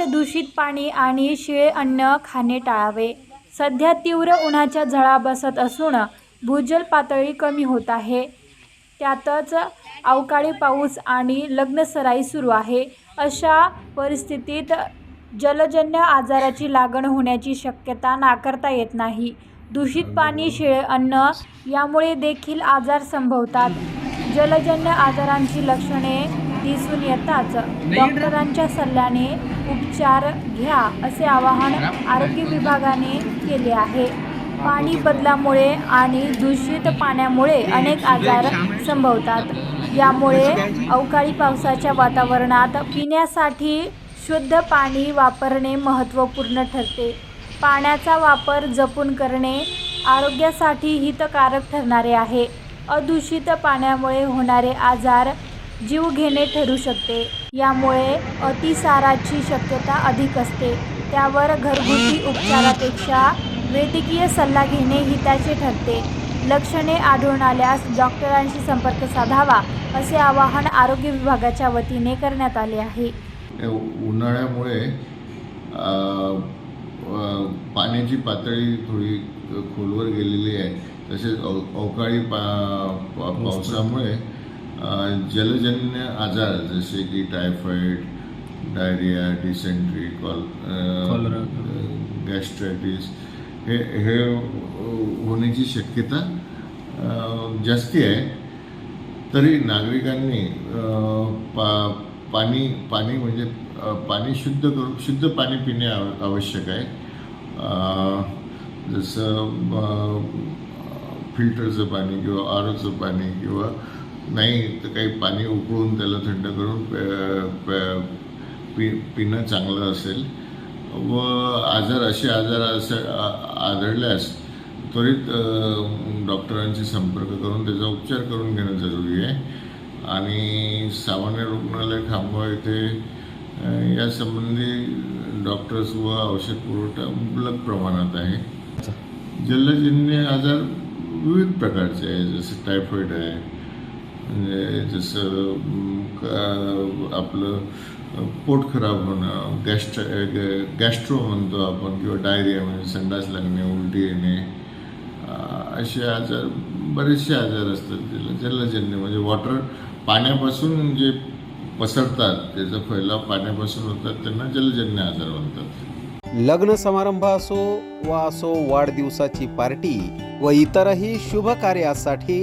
उन्हात दूषित पाणी आणि शिळे अन्न खाणे टाळावे. सध्या तीव्र उन्हाच्या झळा बसत असून भूजल पातळी कमी होत आहे. त्यातच अवकाळी पाऊस आणि लग्नसराई सुरू आहे. अशा परिस्थितीत जलजन्य आजाराची लागण होण्याची शक्यता नाकारता येत नाही. दूषित पाणी शिळे अन्न यामुळे देखील आजार संभवतात. जलजन्य आजारांची लक्षणे दिसून येताच डॉक्टरांच्या सल्ल्याने उपचार घ्या असे आवाहन आरोग्य विभागाने केले आहे. पाणी बदलामुळे आणि दूषित पाण्यामुळे अनेक आजार संभवतात. यामुळे अवकाळी पावसाच्या वातावरणात पिण्यासाठी शुद्ध पाणी वापरणे महत्त्वपूर्ण ठरते. पाण्याचा वापर जपून करणे आरोग्यासाठी हितकारक ठरणारे आहे. अदूषित पाण्यामुळे होणारे आजार जीव घेणे ठरू शकते. यामुळे अतिसाराची शक्यता अधिक असते. त्यावर घरगुती उपचारापेक्षा वैद्यकीय सल्ला घेणे हिताचे ठरते. लक्षणे आढळून आल्यास डॉक्टरांशी संपर्क साधावा असे आवाहन आरोग्य विभागाच्या वतीने करण्यात आले आहे. उन्हाळ्यामुळे पाण्याची पातळी थोडी खोलवर गेलेली आहे. तसेच अव अवकाळी पा पा पावसामुळे जलजन्य आजार जसे की टायफॉईड डायरिया डिसेंट्री कॉल कॉलरा. गॅस्ट्रायटिस हे हे होण्याची शक्यता जास्ती आहे तरी नागरिकांनी पा पाणी पाणी म्हणजे पाणी शुद्ध करू शुद्ध पाणी पिणे आव आवश्यक आहे जसं फिल्टरचं पाणी किंवा आरोचं पाणी किंवा नाही तर काही पाणी उकळून त्याला थंड करून पि पिणं चांगलं असेल. व आजार असे आजार असे आढळल्यास त्वरित डॉक्टरांशी संपर्क करून त्याचा उपचार करून घेणं जरुरी आहे. आणि सामान्य रुग्णालय खामगाव येथे यासंबंधी डॉक्टर्स व औषध पुरवठा मुबलक प्रमाणात आहे. जलजन्य आजार विविध प्रकारचे आहे जसं टायफॉईड आहे म्हणजे जसं क- आपलं पोट खराब होणं गॅस्ट्र गॅस्ट्रो म्हणतो आपण किंवा डायरिया म्हणजे संडास लागणे उलटी येणे असे आजार बरेचसे आजार असतात त्याला जलजन्य म्हणजे वॉटर पाण्यापासून जे पसरतात त्याचा फैलाव पाण्यापासून होतात त्यांना जलजन्य आजार म्हणतात. लग्न समारंभ असो वा असो वाढदिवसाची पार्टी व इतरही शुभ कार्यासाठी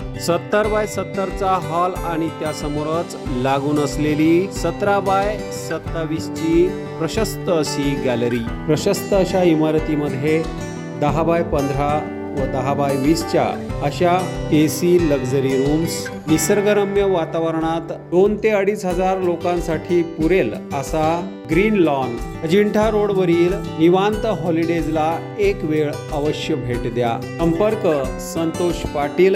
सत्तर बाय सत्तरचा हॉल आणि त्यासमोरच लागून असलेली सतरा बाय सत्तावीस ची प्रशस्त अशी गॅलरी. प्रशस्त अशा इमारतीमध्ये दहा बाय पंधरा व दहा बाय वीसच्या अशा ए सी लक्झरी रूम्स निसर्गरम्य वातावरणात दोन ते अडीच हजार लोकांसाठी पुरेल असा ग्रीन लॉन. अजिंठा रोडवरील निवांत हॉलिडेजला एक वेळ अवश्य भेट द्या. संपर्क संतोष पाटील